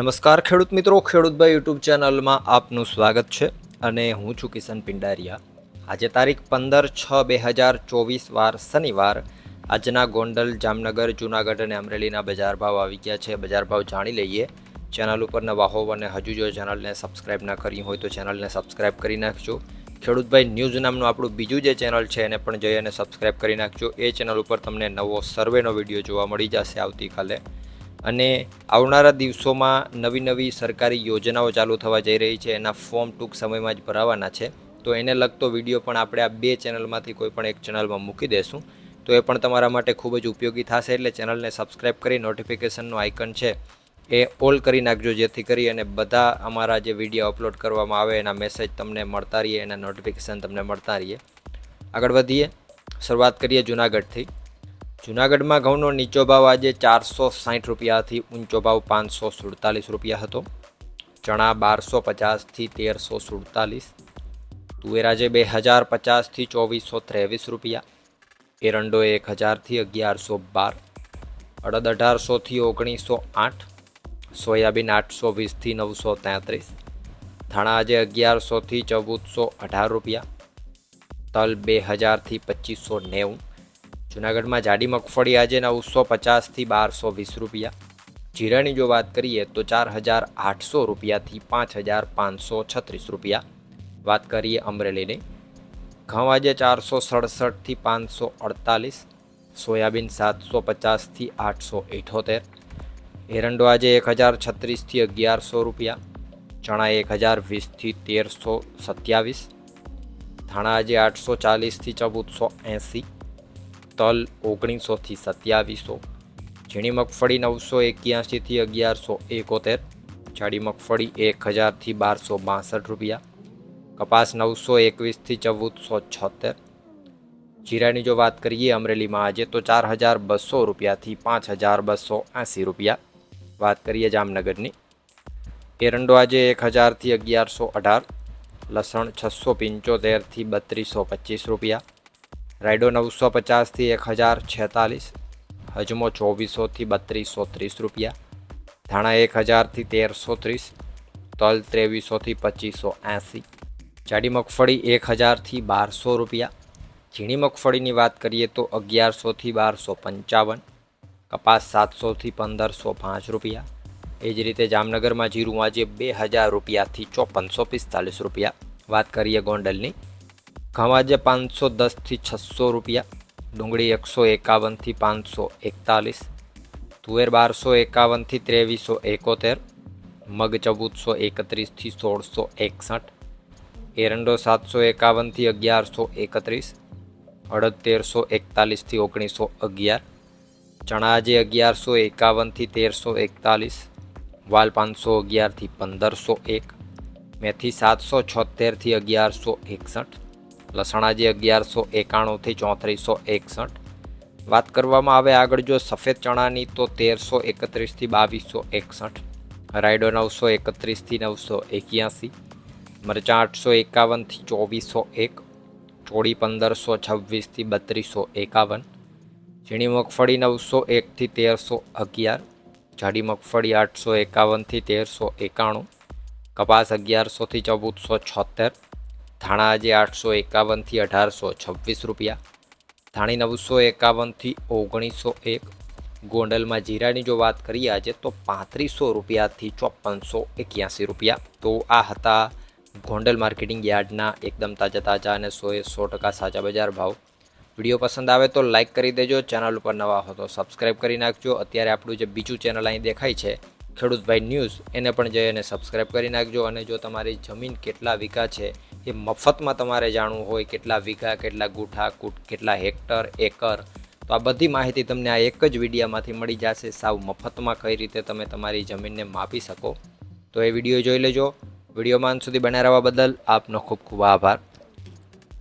નમસ્કાર, ખેડૂત મિત્રો. ખેડૂતભાઈ યુટ્યુબ ચેનલમાં આપનું સ્વાગત છે અને હું છું કિશન પિંડારિયા. આજે તારીખ પંદર છ બે હજાર ચોવીસ વાર શનિવાર. આજના ગોંડલ, જામનગર, જૂનાગઢ અને અમરેલીના બજાર ભાવ આવી ગયા છે. બજાર ભાવ જાણી લઈએ. ચેનલ ઉપર નવા હોવ અને હજુ જો ચેનલને સબસ્ક્રાઈબ ના કરી હોય તો ચેનલને સબસ્ક્રાઇબ કરી નાખજો. ખેડૂતભાઈ ન્યૂઝ નામનું આપણું બીજું જે ચેનલ છે એને પણ જઈ અને સબસ્ક્રાઈબ કરી નાખજો. એ ચેનલ ઉપર તમને નવો સર્વેનો વીડિયો જોવા મળી જશે આવતીકાલે. અને આવનારા દિવસોમાં નવી નવી સરકારી યોજનાઓ ચાલુ થવા જઈ રહી છે. એના ફોર્મ ટૂંક સમયમાં જ ભરાવાના છે. તો એને લગતો વીડિયો પણ આપણે આ બે ચેનલમાંથી કોઈ પણ એક ચેનલમાં મૂકી દેશું. તો એ પણ તમારા માટે ખૂબ જ ઉપયોગી થશે. એટલે ચેનલને સબસ્ક્રાઈબ કરી નોટિફિકેશનનું આઇકન છે એ ઓલ કરી નાખજો, જેથી કરી અને બધા અમારા જે વીડિયો અપલોડ કરવામાં આવે, એના મેસેજ તમને મળતા રહીએ, એના નોટિફિકેશન તમને મળતા રહીએ. આગળ વધીએ. શરૂઆત કરીએ જુનાગઢથી. જુનાગઢમાં ઘઉંનો નીચો ભાવ આજે ચારસો સાઠ રૂપિયાથી ઊંચો ભાવ પાંચસો સુડતાલીસ રૂપિયા હતો. ચણા બારસો પચાસથી તેરસો સુડતાલીસ. તુવેર આજે બે હજાર પચાસથી ચોવીસો ત્રેવીસ રૂપિયા. એરંડો એક હજારથી અગિયારસો બાર. અડદ અઢારસોથી ઓગણીસો આઠ. સોયાબીન આઠસો વીસથી નવસો તેત્રીસ. ધાણા આજે અગિયારસોથી ચૌદસો અઢાર રૂપિયા. તલ બે હજારથી પચીસો નેવું. જુનાગઢમાં જાડી મગફળી આજે નવસો પચાસથી બારસો વીસ રૂપિયા. જીરાની જો વાત કરીએ તો ચાર હજાર આઠસો રૂપિયાથી પાંચ હજાર પાંચસો છત્રીસ રૂપિયા. વાત કરીએ અમરેલીની. ઘઉં આજે ચારસો સડસઠથી પાંચસો અડતાલીસ, સોયાબીન સાતસો પચાસથી આઠસો ઇઠોતેર, એરંડો આજે એક હજાર છત્રીસથી અગિયારસો રૂપિયા, ચણા એક હજાર વીસથી તેરસો સત્યાવીસ, ધાણા આજે આઠસો ચાલીસથી ચૌદસો એંસી તલ ઓગણીસોથી સત્યાવીસો, ઝીણી મગફળી નવસો એક્યાસીથી અગિયારસો એકોતેર, જાડી મગફળી એક હજારથી બારસો બાસઠ રૂપિયા, કપાસ નવસો એકવીસથી ચૌદસો છોતેર. જીરાની જો વાત કરીએ, અમરેલીમાં આજે તો ચાર હજાર બસો રૂપિયાથી પાંચ હજાર બસો એંસી રૂપિયા. વાત કરીએ જામનગરની. એરંડો આજે એક હજારથી અગિયારસો અઢાર, લસણ છસો પંચોતેરથી બત્રીસો પચીસ રૂપિયા રાયડો નવસો પચાસથી એક હજાર છેતાલીસ, હજમો ચોવીસોથી બત્રીસો ત્રીસ રૂપિયા, ધાણા એક હજારથી તેરસો ત્રીસ, તલ ત્રેવીસોથી પચીસો એંસી, જાડી મગફળી એક હજારથી બારસો રૂપિયા, ઝીણી મગફળીની વાત કરીએ તો અગિયારસોથી બારસો પંચાવન, કપાસ સાતસોથી પંદરસો પાંચ રૂપિયા, એ જ રીતે જામનગરમાં જીરું આજે બે હજાર રૂપિયાથી ચોપનસો પિસ્તાલીસ રૂપિયા. વાત કરીએ ગોંડલની. ઘઉં પાંચસો દસથી છસો રૂપિયા, ડુંગળી એકસો એકાવનથી પાંચસો એકતાલીસ, તુવેર બારસો એકાવનથી ત્રેવીસો એકોતેર, મગ ચૌદસો એકત્રીસથી સોળસો એકસઠ, એરંડો સાતસો એકાવનથી અગિયારસો એકત્રીસ, અડદ તેરસો એકતાલીસથી ઓગણીસો અગિયાર ચણા આજે અગિયારસો એકાવનથી તેરસો એકતાલીસ, વાલ પાંચસો અગિયારથી પંદરસો એક, મેથી સાતસો છોતેરથી અગિયારસો એકસઠ લસણ આજે અગિયારસો એકાણુંથી ચોત્રીસો એકસઠ. વાત કરવામાં આવે આગળ જો સફેદ ચણાની તો તેરસો એકત્રીસથી બાવીસો એકસઠ. રાયડો નવસો એકત્રીસથી નવસો એક્યાસી. મરચાં આઠસો એકાવનથી ચોવીસો એક. ચોળી પંદરસો છવ્વીસથી બત્રીસો એકાવન. ઝીણી મગફળી નવસો એકથી તેરસો અગિયાર. જાડી મગફળી આઠસો એકાવનથી તેરસો એકાણું. કપાસ અગિયારસોથી ચૌદસો છોતેર ધાણા આજે આઠસો એકાવનથી અઢારસો છવ્વીસ રૂપિયા. ધાણી નવસો એકાવનથી ઓગણીસો એક. ગોંડલમાં જીરાની જો વાત કરીએ આજે તો પાંત્રીસો રૂપિયાથી ચોપનસો એક્યાસી રૂપિયા. તો આ હતા ગોંડલ માર્કેટિંગ યાર્ડના એકદમ તાજા તાજા અને સો એ સો ટકા સાચા બજાર ભાવ. વીડિયો પસંદ આવે તો લાઇક કરી દેજો, ચેનલ ઉપર નવા હો તો સબસ્ક્રાઇબ કરી નાખજો. અત્યારે આપણું જે બીજું ચેનલ અહીં દેખાય છે, ખેડૂતભાઈ ન્યૂઝ, એને પણ જઈને સબસ્ક્રાઈબ કરી નાખજો. અને જો તમારી જમીન કેટલા વીઘા છે એ મફતમાં તમારે જાણવું હોય કેટલા વીઘા, કેટલા ગુઠા, કૂટ, કેટલા હેક્ટર, એકર, તો આ બધી માહિતી તમને આ એક જ વિડીયામાંથી મળી જશે. સાવ મફતમાં કઈ રીતે તમે તમારી જમીનને માપી શકો. તો એ વીડિયો જોઈ લેજો. વિડીયોમાં અંત સુધી બન્યા રહેવા બદલ આપનો ખૂબ ખૂબ આભાર.